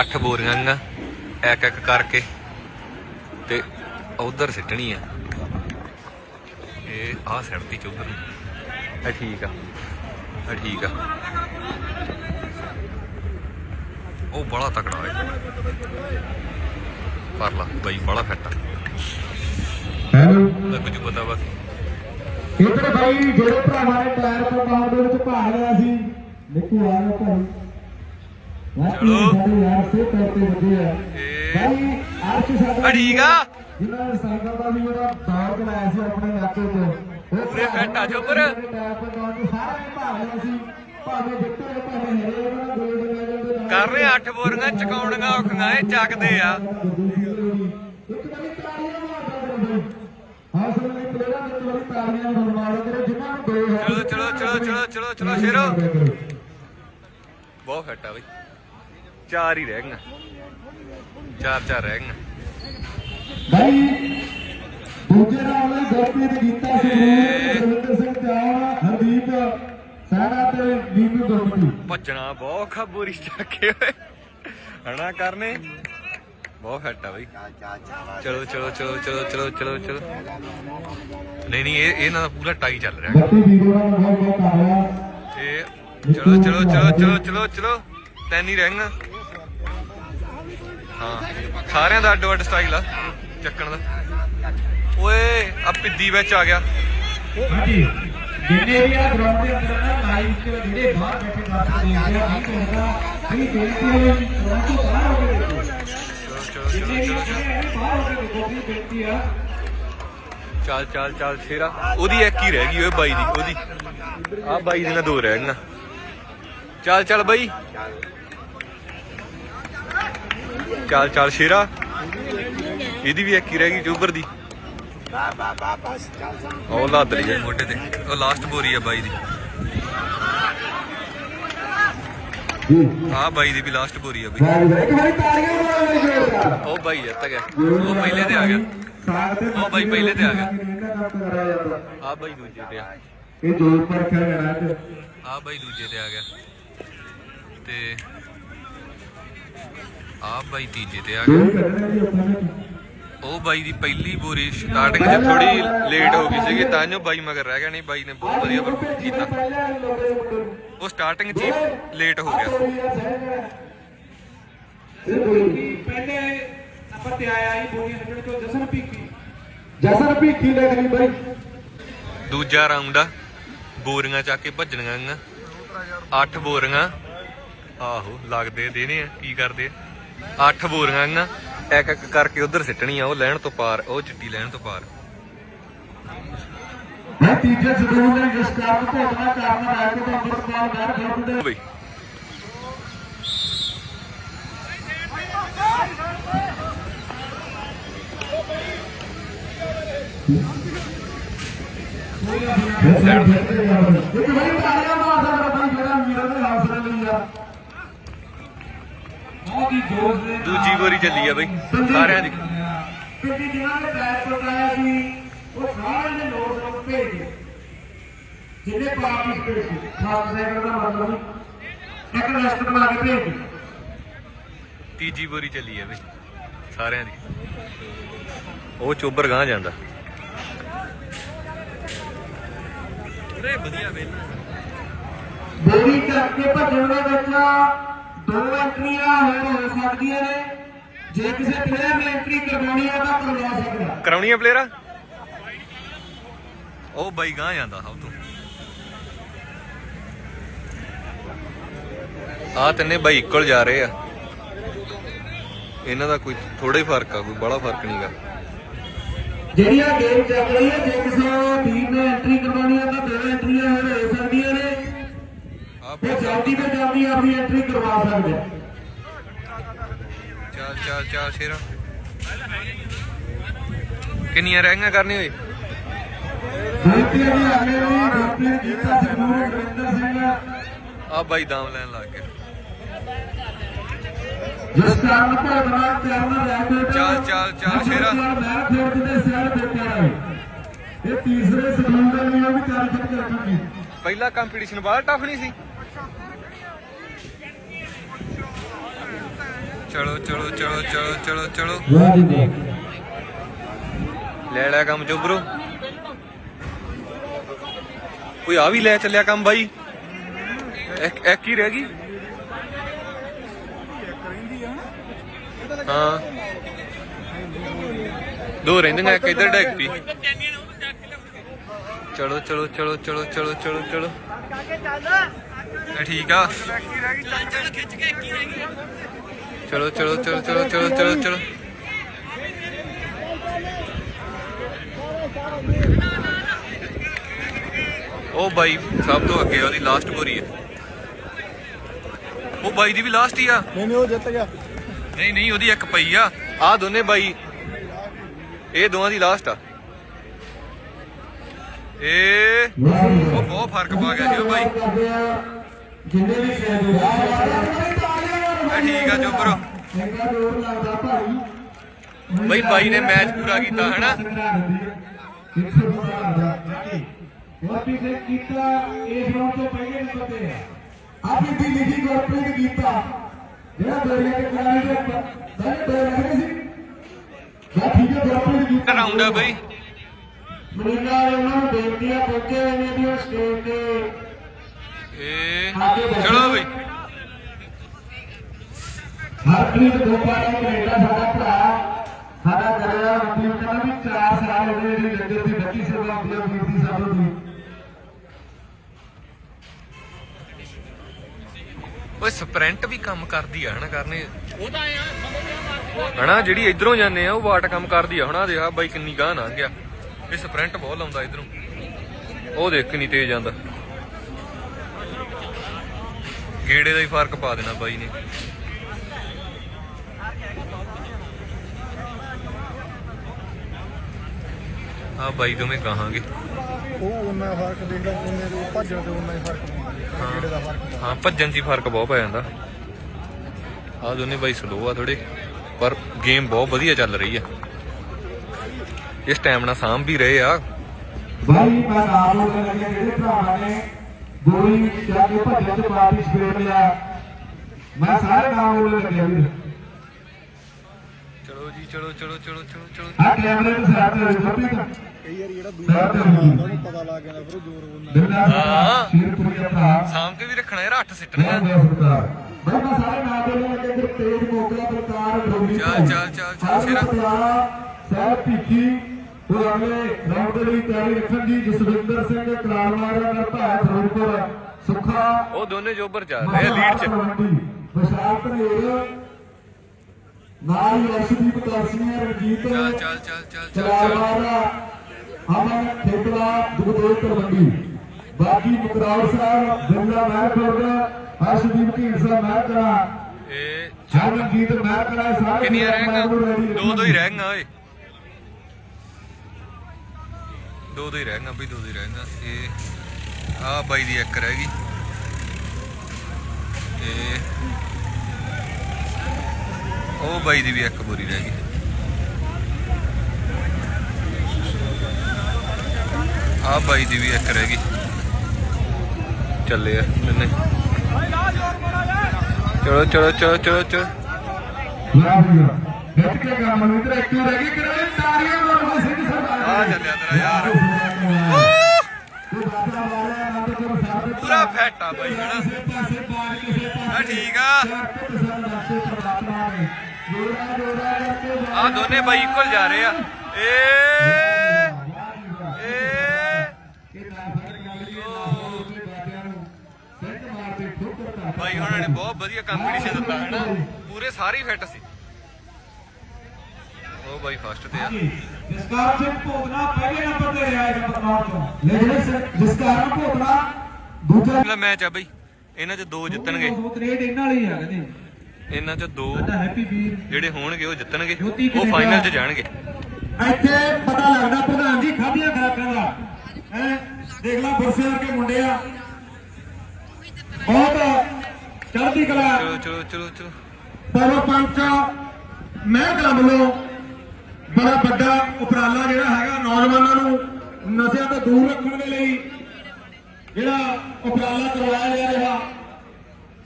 ਅੱਠ ਬੋਰੀਆਂ ਆਂ ਇੱਕ ਇੱਕ ਕਰਕੇ ਤੇ ਉਧਰ ਸਿੱਟਣੀ ਆ। ਇਹ ਆਹ ਸਿੱਟਦੀ ਚ ਉਧਰ ਨੂੰ। ਇਹ ਠੀਕ ਆ। ਇਹ ਠੀਕ ਆ। ਉਹ ਬੜਾ ਤਕੜਾ ਹੈ। ਪਰ ਲਾ ਬਾਈ ਬੜਾ ਫਿੱਟ ਆ। ਹੈਲੋ ਜੂ ਪਤਾ ਬਸ ਇਧਰ ਭਾਈ ਜਿਹੜੇ ਭਰਾਵਾਂ ਨੇ ਟਾਇਰ ਪਕਾਉਣ ਦੇ ਵਿੱਚ ਭਾਗ ਲਿਆ ਸੀ ਨਿੱਕੂ ਆ ਗਿਆ ਭਾਈ। ਚਲੋ। ਠੀਕ ਆ ਸਾਈਕਲ ਦਾ ਵੀ ਦੌਰ ਬਣਾਇਆ ਸੀ ਆਪਣੇ ਇਲਾਕੇ 'ਚ ਪੂਰੇ ਫਿੱਟ ਆ ਸਾਰੇ ਭਾਵੇਂ ਜਿੱਤੇ ਭਾਵੇਂ ਹਰੇ ਉਹਨਾਂ ਦਾ ਮੈਡਲ ਦੇ ਕਰ ਰਹੇ ਅੱਠ ਬੋਰੀਆਂ ਚਕਾਉਣੀਆਂ ਔਖੀਆਂ ਇਹ ਚੱਕਦੇ ਆ। ਚਲੋ ਚਲੋ ਚਲੋ ਚਲੋ ਚਲੋ ਚਲੋ ਸ਼ੇਰੋ। ਬਹੁਤ ਫਿੱਟ ਆ ਬਈ। ਚਾਰ ਹੀ ਰਹਿ ਗਈਆਂ। ਚਾਰ ਚਾਰ ਰਹਿ ਗਈਆਂ। ਭਾਈ ਦੂਜੇ ਰਾਉਂਡ ਲਈ ਗੁਰਪ੍ਰੀਤ ਸਿੰਘ ਹਰਦੀਪ ਤੇ ਨੀਤੂ ਗੁਰਮਤੀ ਭੱਜਣਾ ਬਹੁਤ ਖਬੂਰੀ ਚੱਕੇ ਓਏ। ਹਣਾ ਕਰਨੇ? ਬਹੁਤ ਫਿੱਟ ਆ ਬਈ। ਚਲੋ ਚਲੋ ਚਲੋ ਚਲੋ ਚਲੋ ਚਲੋ ਚਲੋ। ਨਹੀਂ ਨਹੀਂ ਇਹ ਇਹਨਾਂ ਦਾ ਪੂਰਾ ਟਾਈ ਚੱਲ ਰਿਹਾ। ਇਹ ਚਲੋ ਚਲੋ ਚਲੋ ਚਲੋ ਚਲੋ ਚਲੋ। ਤਿੰਨ ਹੀ ਰਹਿ ਗਈਆਂ। ਹਾਂ। ਸਾਰਿਆਂ ਦਾ ਅੱਡੋ ਅੱਡ ਸਟਾਈਲ ਆ ਚੱਕਣ ਦਾ। ਓਏ ਆ ਪਿੱਦੀ ਵਿੱਚ ਆ ਗਿਆ। ਹਾਂਜੀ ਜਿੰਨੇ ਵੀ ਆ ਗਰਾਊਂਡ ਦੇ ਅੰਦਰ ਨਾ ਲਾਈਵ ਚ ਜਿਹੜੇ ਬਾਹਰ ਬੈਠੇ ਦਰਸ਼ਕ ਦੇਖਦੇ ਆ ਨਹੀਂ ਹੁੰਦਾ ਕਈ ਬੇਨਤੀ ਹੈ ਵੀ ਗਰਾਊਂਡ ਤੋਂ ਬਾਹਰ ਹੋ ਕੇ ਦੇਖੋ। ਚਲੋ ਚਲੋ ਜਿੰਨੇ ਚਲੋ ਵੀ ਚਲੋ ਖੜੇ ਆ, ਬਾਹਰ ਹੋ ਕੇ ਦੇਖੋ ਕੀ ਬੇਨਤੀ ਆ। ਚੱਲ ਚੱਲ ਚੱਲ ਸ਼ੇਰਾ ਉਹਦੀ ਇੱਕ ਹੀ ਰਹਿ ਗਈ ਓਏ ਬਾਈ ਦੀ ਉਹਦੀ। ਆ ਬਾਈ ਦੀਆਂ ਦੋ ਰਹਿ ਗਈਆਂ। ਚੱਲ ਚੱਲ ਬਾਈ। ਚੱਲ ਚੱਲ ਸ਼ੇਰਾ। ਇਹਦੀ ਵੀ ਇੱਕ ਹੀ ਰਹਿ ਗਈ ਜੋਬਰ ਦੀ। ਉਹ ਲੱਦ ਲਈ ਮੋਢੇ ਤੇ। ਉਹ ਲਾਸਟ ਬੋਰੀ ਆ ਬਾਈ ਦੀ। ਆ ਬਾਈ ਦੀ ਵੀ ਲਾਸਟ ਬੋਰੀ ਆ ਬਈ। ਉਹ ਬਾਈ ਜਿੱਤ ਗਿਆ। ਉਹ ਪਹਿਲੇ ਤੇ ਆ ਗਿਆ। ਉਹ ਬਾਈ ਪਹਿਲੇ ਤੇ ਆ ਗਿਆ। ਇਹਨਾਂ ਕੰਮ ਕਰਾਇਆ ਜਾਂਦਾ ਆ ਬਾਈ ਦੂਜੇ ਤੇ ਆ। ਇਹ ਜੋਰ ਪਰ ਅੱਜ। ਆ ਬਾਈ ਦੂਜੇ ਤੇ ਆ ਗਿਆ। ਤੇ ਆ ਬਾਈ ਤੀਜੇ ਤੇ ਆ ਗਿਆ। ਨੇ ਉਹ ਬਾਈ ਦੀ ਪਹਿਲੀ ਬੋਰੀ ਸਟਾਰਟਿੰਗ 'ਚ ਥੋੜੀ ਲੇਟ ਹੋ ਗਈ ਸੀਗੀ ਤਾਂ ਜੋ ਬਾਈ ਮਗਰ ਰਹਿ ਗਿਆ ਨਹੀਂ ਬਾਈ ਨੇ ਬਹੁਤ ਵਧੀਆ ਪਰਫਾਰਮ ਕੀਤਾ। ਉਹ ਸਟਾਰਟਿੰਗ 'ਚ ਲੇਟ ਹੋ ਗਿਆ। ਪਹਿਲੇ ਨੰਬਰ ਤੇ ਆਇਆ ਹੀ ਬੋਰੀ ਹੰਡੜ ਤੋਂ ਜਸਨ ਭੀਖੀ। ਜਸਨ ਭੀਖੀ ਲੈ ਗਈ ਬਾਈ। ਦੂਜਾ ਰਾਉਂਡ ਆ ਬੋਰੀਆਂ ਚੱਕ ਕੇ ਭੱਜਣੀਆਂ ਅੱਠ ਬੋਰੀਆਂ। ਆਹੋ ਲੱਗਦੇ ਦੇਣੇ ਆ ਕੀ ਕਰਦੇ ਆ? ਅੱਠ ਬੋਰੀਆਂ ਗੀਆਂ ਇੱਕ ਇੱਕ ਕਰਕੇ ਉਧਰ ਸਿੱਟਣੀਆਂ ਉਹ ਲੈਣ ਤੋਂ ਪਾਰ ਉਹ ਚਿੱਟੀ ਲੈਣ ਤੋਂ ਪਾਰ। ਮੈਂ ਤੀਜੇ ਸਦੂਰ ਨੇ ਜਿਸ ਕਾਰਨ ਭੋਗਣਾ ਕਾਰਨ ਦੇ ਅੰਮ੍ਰਿਤਪਾਲ ਗੜ ਖੜਨ ਦੇ ਉਹ ਬਈ ਇੱਕ ਵਾਰੀ ਤਾੜੀਆਂ ਮਾਰਦਾ ਜਿਹੜਾ ਵੀਰਾਂ ਦੇ ਹੌਸਲੇ ਲਈ ਆ ਬਹੁਤ ਹੀ ਜੋਸ਼ ਦੇ ਨਾਲ ਦੂਜੀ ਬੋਰੀ ਚੱਲੀ ਆ ਬਈ। ਸਾਰਿਆਂ ਦੀ। ਕਿਉਂਕਿ ਜਿਨ੍ਹਾਂ ਨੇ ਪੈਰ ਪਕਾਇਆ ਸੀ ਉਹ ਸਾਰਿਆਂ ਦੇ ਨੋਟ ਨੂੰ ਭੇਜ ਦਿੱਤੇ ਜਿਹਨੇ ਪਾਰਟਿਸਪੇਟ ਸੀ ਖਾਸ ਸੈਕਟਰ ਦਾ ਮਤਲਬ ਇੱਕ ਲਿਸਟ ਬਣਾ ਕੇ ਭੇਜ ਦਿੱਤੀ ਤੀਜੀ ਬੋਰੀ ਚੱਲੀ ਆ ਬਈ ਸਾਰਿਆਂ ਦੀ। ਉਹ ਚੋਬਰ ਗਾਂ ਜਾਂਦਾ। ਰੇ ਵਧੀਆ ਵੇਲਾ ਬੋਰੀ ਕਰਕੇ ਭੱਜਣ ਦੇ ਵਿੱਚ ਦੋ ਐਂਟਰੀਆਂ ਹੋਰ ਹੋ ਸਕਦੀਆਂ ਨੇ। ਜੇ ਕਿਸੇ ਪਲੇਅਰ ਨੇ ਐਂਟਰੀ ਕਰਵਾਉਣੀ ਹੈ ਤਾਂ ਕਰਵਾ ਸਕਦਾ। ਕਰਾਉਣੀ ਆ ਪਲੇਅਰ ਉਹ ਬਾਈ ਗਾਂ ਜਾਂਦਾ ਸਭ ਤੋਂ। ਆ ਤਿੰਨੇ ਬਾਈ ਇਕੁਅਲ ਜਾ ਰਹੇ ਆ। ਇਹਨਾਂ ਦਾ ਕੋਈ ਥੋੜਾ ਹੀ ਫ਼ਰਕ ਆ ਕੋਈ ਬੜਾ ਫ਼ਰਕ ਨਹੀਂਗਾ ਜਿਹੜੀ ਆ ਗੇਮ ਚੱਲ ਰਹੀ ਹੈ ਜੇ ਕਿਸੇ ਟੀਮ ਨੇ ਐਂਟਰੀ ਕਰਵਾਉਣੀ ਹੈ ਤਾਂ ਦੋ ਐਂਟਰੀਆਂ ਹੋਰ ਹੋ ਸਕਦੀਆਂ ਨੇ। ਉਹ ਜਲਦੀ ਤੋਂ ਜਲਦੀ ਆਪਣੀ ਐਂਟਰੀ ਕਰਵਾ ਸਕਦੇ ਆ। ਚੱਲ ਚੱਲ ਚੱਲ ਸ਼ੇਰਾ। ਕਿੰਨੀਆਂ ਰਹਿ ਗਈਆਂ ਕਰਨੀ ਹੋਈ ਬੇਨਤੀ ਹੈ ਜੀ ਅਗਲੇ ਵੀ ਗੁਰਪ੍ਰੀਤ ਗੀਤਾ ਸੰਗੂਰ ਗੁਰਿੰਦਰ ਸਿੰਘ ਆ। ਬਾਈ ਦਾਮ ਲੈਣ ਲੱਗ ਗਿਆ ਜਿਸ ਕਾਰਨ ਭੋਗਣਾ ਚਰਨ ਰੈਕਟ ਚੱਲ, ਚੱਲ, ਚੱਲ, ਸ਼ੇਰਾ। ਮੈਂ ਖੇਡ ਦੇ ਸਿਆਲ ਬੈਠਾ ਹੈ ਇਹ ਤੀਸਰੇ ਸਕੂਲ ਦੇ ਉਹ ਵੀ ਚਾਰ ਖਿੱਚ ਕੇ ਰੱਖਾਂਗੇ ਪਹਿਲਾ ਕੰਪੀਟੀਸ਼ਨ ਬਾਹਰ ਟਫ ਨਹੀਂ ਸੀ? ਚਲੋ ਚਲੋ ਚਲੋ ਚਲੋ ਚਲੋ ਚਲੋ। ਵਾਹ ਜੀ ਵਾਹ ਲੈ ਲਿਆ ਕੰਮ ਚੋਬਰੋ ਕੋਈ ਆ ਵੀ ਲੈ ਚੱਲਿਆ ਕੰਮ ਬਾਈ? ਇੱਕ ਇੱਕ ਹੀ ਰਹਿ ਗਈ। ਹਾਂ। ਦੋ ਰਹਿੰਦੀਆਂ ਇੱਕ ਇੱਧਰ ਡੈਕ ਪੀ ਚਲੋ ਚਲੋ ਚਲੋ ਚਲੋ ਚਲੋ ਚਲੋ ਚਲੋ। ਠੀਕ ਆ। ਚਲੋ ਚਲੋ ਚਲੋ ਚਲੋ ਚਲੋ ਚਲੋ ਚਲੋ। ਉਹ ਬਾਈ ਸਭ ਤੋਂ ਅੱਗੇ ਉਹਦੀ ਲਾਸਟ ਬੋਰੀ ਹੈ। ਉਹ ਬਾਈ ਦੀ ਵੀ ਲਾਸਟ ਹੀ ਆ। ਨਹੀਂ ਨਹੀਂ ਉਹ ਜਿੱਤ ਗਿਆ। ਨਹੀਂ ਨਹੀਂ ਉਹਦੀ ਇੱਕ ਪਈ ਆ। ਆ ਦੋਨੇ ਬਾਈ। ਇਹ ਦੋਵਾਂ ਦੀ ਲਾਸਟ ਆ। ਜੀ ਉਹ ਬਹੁਤ ਫ਼ਰਕ ਪਾ ਗਿਆ ਜੀ ਉਹ ਬਾਈ। ਜਿੰਨੇ ਵੀ ਇਹ ਠੀਕ ਆ ਚੋਬਰੋ ਚੰਗਾ ਜੋਰ ਲੱਗਦਾ ਭਾਈ ਬਈ ਬਾਈ ਨੇ ਮੈਚ ਪੂਰਾ ਕੀਤਾ ਹਨਾ? ਕਿੱਥੇ ਪਤਾ ਲੱਗਦਾ ਗੋਪੀ ਸਿੰਘ ਕੀਤਾ ਇਸ ਰਾਉਂਡ ਤੋਂ ਪਹਿਲੇ ਨੰਬਰ ਤੇ ਹੈ ਆਪਣੀ ਦੀ ਲਿਖੀ ਗੁਰਪ੍ਰੀਤ ਕੀਤਾ ਜਿਹੜਾ ਦੋਰੀਆਂ ਦੇ ਕਲਾਈ ਦੇ ਸਾਰੇ ਦੋ ਲੱਗਦੇ ਸੀ ਬਾ ਠੀਕ ਹੈ ਗੁਰਪ੍ਰੀਤ ਕੀਤਾ ਰਾਉਂਡ ਆ ਬਈ। ਵਾਲੇ ਉਹਨਾਂ ਨੂੰ ਬੇਨਤੀ ਆ ਪਹੁੰਚੇ ਹੋਏ ਨੇ ਵੀ ਉਹ ਸਟੇਜ ਤੇ ਇਹ ਚਲੋ ਬਈ। ਹਰਪ੍ਰੀਤ ਗੋਪਾ ਦਾ ਕੈਨੇਡਾ ਸਾਡਾ ਭਰਾ। ਸਾਡਾ ਕਰਿਆ ਵਕੀਲ ਕਹਿੰਦਾ ਵੀ 4 ਸਾਲ ਹੋ ਗਏ ਜਿਹੜੀ ਲੰਗਰ ਦੀ ਬੱਚੀ ਸੇਵਾ ਹੁੰਦੀ ਆ ਵੀਰ ਦੀ ਸਾਡੋ ਦੀ ਓਏ ਸਪ੍ਰਿੰਟ ਵੀ ਕੰਮ ਕਰਦੀ ਆ ਹਨਾ ਕਰਨੇ? ਹਨਾ ਜਿਹੜੀ ਇਧਰੋਂ ਜਾਂਦੇ ਆ ਉਹ ਵਾਟ ਕੰਮ ਕਰਦੀ ਆ। ਹਨਾ ਦੇ ਆ ਬਾਈ ਕਿੰਨੀ ਗਾਹ ਨਾ ਗਿਆ। ਇਹ ਸਪ੍ਰਿੰਟ ਬਹੁਤ ਲਾਉਂਦਾ ਇਧਰੋਂ। ਉਹ ਦੇਖ ਕਿੰਨੀ ਤੇਜ਼ ਜਾਂਦਾ। ਗੇੜੇ ਦਾ ਹੀ ਫ਼ਰਕ ਪਾ ਦੇਣਾ ਬਾਈ ਨੇ। ਆ ਬਾਈ ਦੋਵੇਂ ਕਹਾਂਗੇ। ਉਹ ਉਹਨਾਂ ਫ਼ਰਕ ਦੇਖਦਾ ਉਹਨੇ ਦੇ ਭੱਜਣ ਤੇ ਉਹਨਾਂ ਹੀ ਫ਼ਰਕ ਜਿਹੜੇ ਦਾ ਫ਼ਰਕ ਹਾਂ ਭੱਜਣ 'ਚ ਹੀ ਫ਼ਰਕ ਬਹੁਤ ਪੈ ਜਾਂਦਾ। ਆ ਦੋਨੇ ਬਾਈ ਸਲੋ ਆ ਥੋੜੇ ਪਰ ਗੇਮ ਬਹੁਤ ਵਧੀਆ ਚੱਲ ਰਹੀ ਆ। ਇਸ ਟਾਈਮ ਨਾਲ ਸਾਂਭ ਵੀ ਰਹੇ ਆ। ਬਾਈ ਮੈਂ ਨਾਮ ਬੋਲਣ ਲੱਗਿਆ ਜਿਹੜੇ ਭਰਾਵਾਂ ਨੇ ਗੋਲੀ ਜਾ ਕੇ ਭੱਜਣ ਚ ਪਾਰਟਿਸਪੇਟ ਲਿਆ। ਮੈਂ ਸਾਰੇ ਨਾਮ ਬੋਲਣ ਲੱਗਿਆ ਵੀਰ ਚਲੋ ਜੀ ਚਲੋ ਚਲੋ ਚਲੋ ਚਲੋ ਚਲੋ। ਆ ਕੈਮਰੇ ਨੂੰ ਦੇ ਫੱਟੀ ਤਾਂ ਕਈ ਵਾਰੀ ਜਿਹੜਾ ਸਾਥ ਦੇ ਹੁੰਦੀ ਉਹਨੂੰ ਪਤਾ ਲੱਗ ਜਾਂਦਾ ਫਿਰ ਉਹ ਜ਼ੋਰ ਉਹਨਾਂ ਬਿਰਲਾ ਹਾਂ। ਸ਼ੀਰਪੁਰੀ ਦਾ ਭਰਾ। ਸਾਂਭ ਕੇ ਵੀ ਰੱਖਣਾ ਯਾਰ ਅੱਠ ਸਿੱਟਣੇ ਮੈਂ ਤਾਂ ਸਾਰੇ ਨਾਮ ਬੋਲਣ ਲੱਗੇ ਕਿ ਤੇਜ ਮੋਗਲਾ ਬਲਕਾਰ ਡੋਗਰੀ ਚੱਲ, ਚੱਲ, ਚੱਲ, ਚੱਲ, ਸ਼ੇਰਾ। ਸਾਹਿਬ ਭੀਖੀ ਅਗਲੇ ਰਾਉਂਡ ਦੇ ਲਈ ਤਿਆਰੀ ਰੱਖਣ ਜੀ ਜਸਵਿੰਦਰ ਸਿੰਘ ਕਲਾਲਵਾੜਾ ਦਾ ਭਾਈ ਫਿਰੋਜ਼ਪੁਰ ਸੁੱਖਾ। ਉਹ ਦੋਨੇ ਜੋਬਰ ਚੱਲ ਰਹੇ ਆ ਲੀਡ 'ਚ। ਵਿਸ਼ਾਲ ਧਨੇਰ ਨਾਲ ਹੀ ਅਰਸ਼ਦੀਪ ਤਰਸੀਆਂ ਰਣਜੀਤ ਚੱਲ ਚੱਲ ਚੱਲ ਚੱਲ ਚੱਲ ਅਮਨ ਠੇਕੜਾ ਦੁਗਦੇਵ ਤਰਵੰਡੀ ਬਾਕੀ ਮੁਕਰਾਰ ਸਾਹਿਬ ਬਿਰਲਾ ਮਹਿਕੁਰਦ ਅਰਸ਼ਦੀਪ ਢੀਂਡਸਾ ਮਹਿਕਰਾ ਇਹ ਚਰਨਜੀਤ ਮਹਿਕਰਾ ਸਾਰੇ ਕਿੰਨੀਆਂ ਰਹਿ ਗਈਆਂ ਦੋ ਦੋ ਹੀ ਰਹਿ ਗਈਆਂ ਓਏ। ਦੋ ਦੋ ਹੀ ਰਹਿ ਗਈਆਂ ਬਈ ਦੋ ਦੋ ਹੀ ਰਹਿ ਗਈਆਂ ਇਹ ਆ ਬਾਈ ਦੀ ਇੱਕ ਰਹਿ ਗਈ। ਤੇ ਉਹ ਬਾਈ ਦੀ ਵੀ ਇੱਕ ਬੋਰੀ ਰਹਿ ਗਈ। ਆ ਬਾਈ ਦੀ ਵੀ ਇੱਕ ਰਹਿ ਗਈ। ਚੱਲੇ ਆ ਤਿੰਨੇ ਚਲੋ ਚਲੋ ਚਲੋ ਚਲੋ ਚਲੋ। ਖਿੱਚ ਕੇ ਕੰਮ ਨੂੰ ਇਧਰ ਐਕਟਿਵ ਰਹਿ ਗਈ ਕਿਹੜੇ? ਤਾੜੀਆਂ ਮਾਰੋ ਸਿੰਘ ਸਰਦਾਰ ਆ ਚੱਲਿਆ ਤੇਰਾ ਯਾਰ। ਪੂਰਾ ਫੈਟ ਆ ਬਾਈ ਪਾਸੇ ਆ ਠੀਕ ਆ। ਆ ਦੋਨੇ ਬਾਈ ਇੱਕਲ ਜਾ ਰਹੇ ਆ। ਏ ਬਾਈ ਉਹਨਾਂ ਨੇ ਬਹੁਤ ਵਧੀਆ ਕੰਪੀਟੀਸ਼ਨ ਦਿੱਤਾ ਹੈ ਨਾ ਪੂਰੇ ਸਾਰੇ ਹੀ ਫਿੱਟ ਸੀ। ਉਹ ਬਾਈ ਫਸਟ ਤੇ ਆ। ਜਸਕਾਰ ਸਿੰਘ ਭੋਗਨਾ ਪਹਿਲੇ ਨੰਬਰ ਤੇ ਰਿਹਾ ਇਸ ਪਰਮਾਰ ਤੋਂ ਜਿਸ ਕਾਰਨ ਭੋਤਨਾ ਦੂਜਾ ਮੈਚ ਆ ਬਾਈ। ਇਹਨਾਂ ਚ ਦੋ ਜਿੱਤਣਗੇ। ਗ੍ਰੇਡ ਇਹਨਾਂ ਵਾਲੀ ਆ ਕਹਿੰਦੇ। ਇਹਨਾਂ ਚ ਦੋ ਜਿਹੜੇ ਹੋਣਗੇ ਉਹ ਜਿੱਤਣਗੇ। ਜੋਤੀ ਉਹ। ਫਾਈਨਲ 'ਚ ਜਾਣਗੇ। ਇੱਥੇ ਪਤਾ ਲੱਗਦਾ ਪ੍ਰਧਾਨ ਜੀ ਖਾਧੀਆਂ ਖਰਾਕਾਂ ਦਾ। ਹੈ? ਦੇਖ ਲਾ ਬੁਰਸੇ ਵਰਗੇ ਮੁੰਡੇ ਆ। ਬਹੁਤ ਚੜ੍ਹਦੀ ਕਲਾ। ਚਲੋ ਚਲੋ ਚਲੋ ਚਲੋ। ਪਰ ਪੰਚ ਮਹਿਕਮਾ ਵੱਲੋਂ ਬੜਾ ਵੱਡਾ ਉਪਰਾਲਾ ਜਿਹੜਾ ਹੈਗਾ ਨੌਜਵਾਨਾਂ ਨੂੰ ਨਸ਼ਿਆਂ ਤੋਂ ਦੂਰ ਰੱਖਣ ਦੇ ਲਈ ਜਿਹੜਾ ਉਪਰਾਲਾ ਕਰਵਾਇਆ ਜਾ ਰਿਹਾ।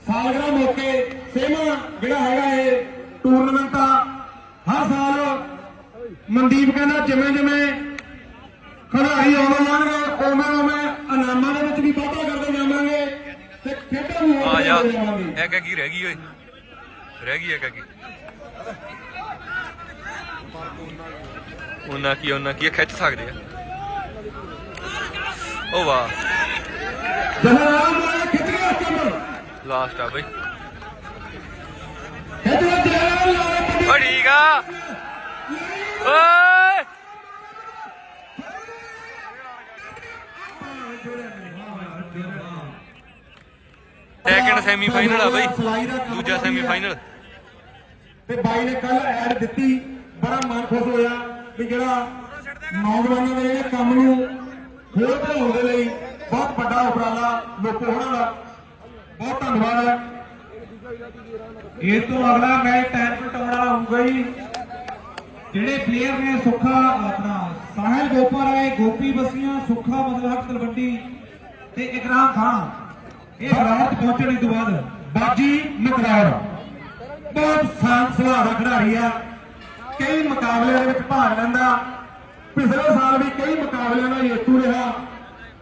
ਸਾਲਗਰਾ ਮੌਕੇ ਸੇਮਾ ਜਿਹੜਾ ਹੈਗਾ ਇਹ ਟੂਰਨਾਮੈਂਟਾਂ ਹਰ ਸਾਲ ਮਨਦੀਪ ਕਹਿੰਦਾ ਜਿਵੇਂ ਜਿਵੇਂ ਖਿਡਾਰੀ ਆਉਣ ਜਾਣਗੇ ਉਵੇਂ ਉਵੇਂ ਇਨਾਮਾਂ ਦੇ ਵਿੱਚ ਵੀ ਵਾਧਾ ਕਰਦੇ ਜਾਵਾਂਗੇ ਤੇ ਖੇਡਾਂ ਵੀ ਹੋਰ ਆ ਜਾ। ਕਰਦੇ ਜਾਵਾਂਗੇ ਇਹ ਕਾ ਕੀ ਰਹਿ ਗਈ ਓਏ? ਰਹਿ ਗਈ ਇਹ ਕਾ ਕੀ? ਉਹਨਾਂ ਕੀ ਉਹਨਾਂ ਕੀ? ਖਿੱਚ ਸਕਦੇ ਆ। ਓ ਵਾਹ। ਜਹਰਾਮ ਵਾਲਾ ਖਿੱਚ ਗਿਆ ਕੰਮ ਲਾਸਟ ਆ ਬਈ ਖਿੱਚ ਜਹਰਾਮ ਵਾਲਾ ਓ ਠੀਕ ਆ ਓਏ ਸੈਕਿੰਡ ਸੈਮੀਫਾਈਨਲ ਆ ਬਈ। ਦੂਜਾ ਸੈਮੀਫਾਈਨਲ ਤੇ ਬਾਈ ਨੇ ਕੱਲ ਐਡ ਦਿੱਤੀ ਬੜਾ ਮਨ ਖੁਸ਼ ਹੋਇਆ ਵੀ ਜਿਹੜਾ ਨੌਜਵਾਨਾਂ ਦੇ ਜਿਹੜੇ ਕੰਮ ਨੂੰ ਹੋਰ ਵਧਾਉਣ ਦੇ ਲਈ ਬਹੁਤ ਵੱਡਾ ਉਪਰਾਲਾ ਲੋਕੋ ਹੋਣਾ ਦਾ ਬਹੁਤ ਧੰਨਵਾਦ ਹੈ। ਇਸ ਤੋਂ ਅਗਲਾ ਮੈਚ ਟਾਈਮ ਪਟਾਉਣ ਵਾਲਾ ਹੋਊਗਾ ਜੀ। ਜਿਹੜੇ ਪਲੇਅਰ ਨੇ ਸੁੱਖਾ ਆਪਣਾ ਸਾਹਿਲ ਗੋਪਾ ਰਾਏ ਗੋਪੀ ਬਸੀਆਂ ਸੁੱਖਾ ਮਦਲਹਟ ਤਲਵੰਡੀ ਤੇ ਇਕਰਾਮ ਖਾਨ। ਇਹ ਰਾਤ ਪਹੁੰਚਣ ਤੋਂ ਬਾਅਦ ਬਾਜੀ ਮਕਰਾਰ ਬਹੁਤ ਸ਼ਾਨ ਸੁਭਾਅ ਦਾ ਖਿਡਾਰੀ ਆ। ਕਈ ਮੁਕਾਬਲਿਆਂ ਦੇ ਵਿੱਚ ਭਾਗ ਲੈਂਦਾ। ਪਿਛਲੇ ਸਾਲ ਵੀ ਕਈ ਮੁਕਾਬਲਿਆਂ ਦਾ ਜੇਤੂ ਰਿਹਾ।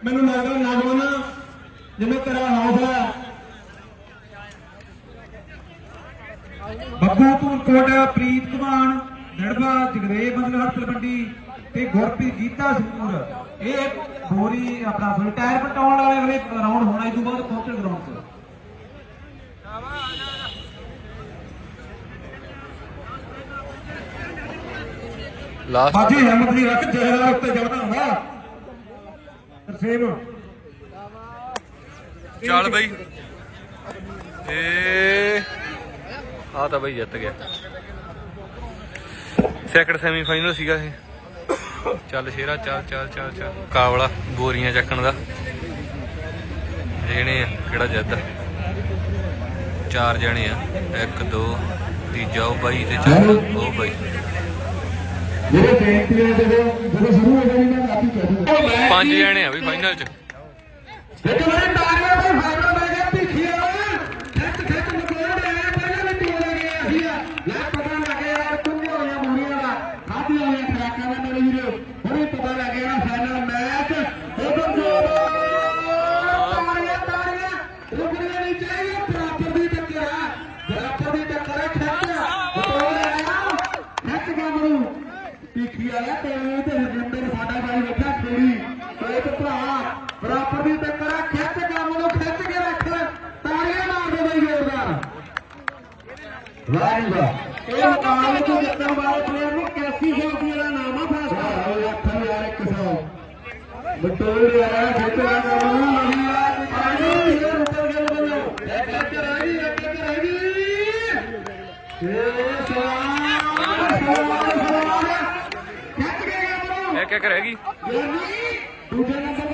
ਮੈਨੂੰ ਲੱਗਦਾ ਨੌਜਵਾਨਾਂ ਜਿਵੇਂ ਤੇਰਾ ਹੌਸਲਾ ਹੈ, ਬੱਬੂ ਧੂਨਕੋਟ ਪ੍ਰੀਤ ਕੁਮਾਨ ਡੜਬਾ ਜਗਦੇਵ ਮਦਲਹਟ ਤਲਵੰਡੀ ਤੇ ਗੁਰਪ੍ਰੀਤ ਗੀਤਾ ਸਿੰਘਪੁਰ ਇਹ ਬੋਰੀ ਆਪਣਾ ਫੁੱਲ ਟਾਇਰ ਪਟਾਉਣ ਵਾਲੇ ਅਗਲੇ ਰਾਉਂਡ ਹੋਣਾ ਇਸ ਤੋਂ ਬਾਅਦ ਪਹੁੰਚਣ ਗਰਾਊਂਡ 'ਚ ਲਾਸਟ ਬਾਜੀ ਹਿੰਮਤ ਦੀ ਰੱਖ ਜਹਰਾ ਉੱਤੇ ਚੜਦਾ ਹੁੰਦਾ। ਤਰਸੇਮ ਚੱਲ ਬਈ। ਏ ਆ ਤਾਂ ਬਈ ਜਿੱਤ ਗਿਆ। ਸੈਕਿੰਡ ਸੈਮੀਫਾਈਨਲ ਸੀਗਾ ਇਹ। ਚੱਲ ਸ਼ੇਰਾ ਚੱਲ ਚੱਲ ਚੱਲ ਚੱਲ। ਕਾਵਲਾ ਬੋਰੀਆਂ ਚੱਕਣ ਦਾ। ਜਿਹੜੇ ਆ ਕਿਹੜਾ ਜਿੱਤ ਚਾਰ ਜਣੇ ਆ। ਇੱਕ ਦੋ ਤੀਜਾ ਉਹ ਬਾਈ ਤੇ ਚੱਲ ਉਹ ਬਾਈ। ਜਿਹੜੇ ਬੇਨਤੀਆਂ ਜਦੋਂ ਜਦੋਂ ਸ਼ੁਰੂ ਹੋ ਜਾਣੀ ਮੈਂ ਆਪੀ ਕਹਿ ਪੰਜ ਜਣੇ ਆ ਬਈ ਫਾਈਨਲ ਚ। ਇੱਕ ਵਾਰੀ ਤਾਰੀਆਂ ਕੋਈ ਫਾਈਨਲ ਮੈਂ ਗਿਆ ਭਿੱਖੀ ਵਾਲਾ ਖਿੱਚ ਖਿੱਚ ਮਕੋੜ ਆਇਆ ਪਹਿਲਾਂ ਵੀ ਟੋਲੇ ਗਏ ਅਸੀਂ ਲੈ ਪਤਾ ਲੱਗ ਗਿਆ ਯਾਰ ਤੁੰਗੇ ਹੋਈਆਂ ਮੂਰੀਆਂ ਦਾ ਖਾਧੀਆਂ ਹੋਈਆਂ ਮੇਰੇ ਵੀਰੋ ਹੁਣੇ ਪਤਾ ਲੱਗ ਗਿਆ ਨਾ ਫਾਈਨਲ ਮੈਚ ਉਧਰ ਤਾਰੀਆਂ ਤਾਰੀਆਂ ਰੁਕਣੀਆਂ ਨਹੀਂ ਚਾਹੀਦੀਆਂ ਬਰਾਬਰ ਦੀ ਟੱਕਰ ਹੈ ਬਰਾਬਰ ਦੀ ਟੱਕਰ ਹੈ ਖਿੱਚ ਮਕੋੜ ਆਇਆ ਖਿੱਚ ਗਿਆ ਮਰੂ ਭਿੱਖੀ ਵਾਲਾ ਤੇ ਤੇ ਰਜਿੰਦਰ ਸਾਡਾ ਭਾਈ ਵੇਖਿਆ ਖੇੜੀ। ਤੇ ਭਰਾ ਬਰਾਬਰ ਦੀ ਟੱਕਰ ਆ ਖਿੱਚ ਨੂੰ ਖਿੱਚ ਕੇ ਰੱਖ। ਤਾੜੀਆਂ ਮਾਰ ਦੇ ਬਈ ਜ਼ੋਰਦਾਰ। ਵਾਹ ਵਾਹ ਇਹ ਮੁਕਾਬਲੇ ਤੋਂ ਜਿੱਤਣ ਵਾਲੇ ਪਲੇਅਰ ਨੂੰ 8100 ਰੁਪਏ ਦਾ ਨਾਮ ਆ ਫਾਸਲਾ ਉਹ ਅੱਠਾਂ ਯਾਰ 100 ਬਟੋਲ ਯਾਰ ਖਿੱਚ ਦਾ ਕੰਮ ਨੂੰ ਨਹੀਂ ਆ ਪਾਣੀ ਇਹ ਉੱਪਰ ਗੱਲ ਬੋਲੋ ਇੱਕ ਲੱਗ ਰਹੀ ਇੱਕ ਲੱਗ ਰਹੀ ਇਹ ਸਵਾਲ ਸਵਾਲ ਸਵਾਲ ਖਿੱਚ ਕੇ ਕੰਮ ਨੂੰ ਇੱਕ ਇੱਕ ਰਹਿ ਗਈ। ਦੂਜੇ ਨੰਬਰ